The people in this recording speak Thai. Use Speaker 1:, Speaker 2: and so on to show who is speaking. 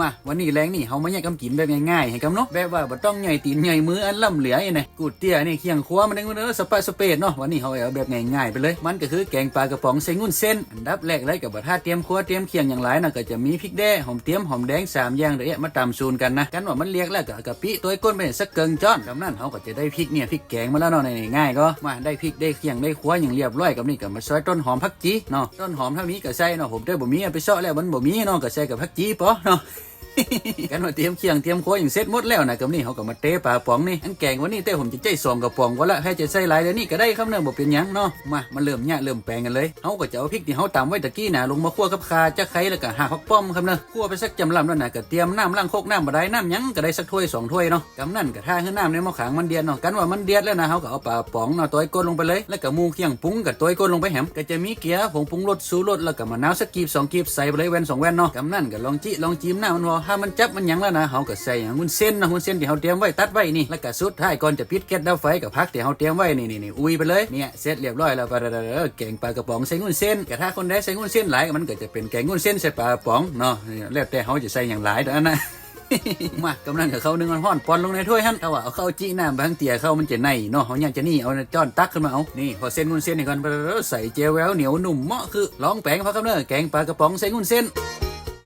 Speaker 1: มาวันนี้แรงนี่เฮามาแยกกำกินแบบง่ายๆให้กำเนาะแบบว่าบ่ต้องใหญ่ตีนใหญ่มืออันล่ำเหลือไอ้นี่กูดเตี้ยนี่เคียงครัวมันนึงเด้อสปาสเปดเนาะวันนี้เฮาเอาแบบง่ายๆไปเลย มันก็คือแกงปลากระป๋องใส่งุ่นเส้นอันดับแรกเลยกับบ่ท่าเตรียมครัวเตรียมเคียงอย่างหลายน่ะก็จะมีพริกแด้หอมเตรียมหอมแดงสามอย่างเด้อมาตำซูนกันนะกันว่ามันเรียกแล้วก็กะปิตัวก้นไปสักเกิงจ้อนกำนั้นเฮาก็จะได้พริกเนี่ยพริกแกงมาแล้วเนาะนี่ง่ายก็มาได้พริกได้เคียงได้ครัวอย่างเรียบร้อยกับนี่ก็มาซอยต้นหอมผักจีเนาะต้นหอมเท่านี้ก็ใส่เนาะผมได้บ่มีเอาไปเซาะแล้วมันบ่มีเนาะก็ใส่กับผักจีปอเนาะ กันว่าเตรียมเคียงเตรียมโคอย่างเสร็จหมดแล้วนะกับนี่เขาก็มาเตะปลาป๋องนี่อันแกงวันนี้เต้ผมจะใจสองกระป๋องก็ละให้จะใส่หลายเดี๋ยวนี้ก็ได้ครับเนื่องบ่เป็นยังเนาะมามาเริ่มเนี่ยเริ่มแปลงกันเลยเขาก็จะเอาพริกที่เขาตำไว้ตะกี้นะลงมาคั่วกับคาจะไข่แล้วก็หาผักป้อมครับเนาะคั่วไปสักจำลำแล้วนะก็เตรียมน้ำล้างโคกน้ำบาได้น้ำยังก็ได้สักถ้วยสองถ้วยเนาะกำนั่นก็ท่าให้นน้ำในหม้อขางมันเดือดเนาะกันว่ามันเดือดแล้วนะเขาก็เอาปลาป๋องเนาะตัวไอ้ก้นลงไปเลย แล้วก็มูเคียงปรุงกับตัวไอ้ก้นลงไปแหมก็จะมีเกี๊ยวผงปรุงรสสูรสแล้วก็มะนาวสักกีบสองกีบใส่ไปเลยแว่นสองแว่นเนาะกำนั่นก็ลองจิลองจิ้มหน้ามันพอถ้ามันจับมันหยังแล้วนะเขาก็ใส่อย่างมุนเส้นนะมุนเส้นที่เขาเตรียมไว้ตัดไว้นี่แล้วก็สุดท้ายก่อนจะปิดแก๊สดับไฟกับพักที่เขาเตรียมไว้นี่นี่นี่อุ้ยไปเลยเนี่ยเสร็จเรียบร้อยแล้วปลาเด้อแกงปลากระป๋องใส่งุ้นเส้นแต่ถ้าคนใดใส่งุ้นเส้นหลายมันก็จะเป็นแกงงุ้นเส้นใส่ปลากระป๋องเนาะแล้วแต่เขาจะใส่อย่างหลายเท่านั้นนะมากำลังกับเขานึ่งมันห้อนปอนลงในถ้วยฮั่นเอาว่าเอาเข้าจี้น้ำบางเตี่ยเข้ามันจะในเนาะเขาอยากจะนี่เอาจ้อนตักขึ้นมาเอานี่พอเส้นงุ้นเส้นนี่ก่อนใส่เจลแววเหนียวหนุ่มเหมาะคือลองแปลงพอครับเนอะแกงปลากระป๋องใส่งุ้นเส้น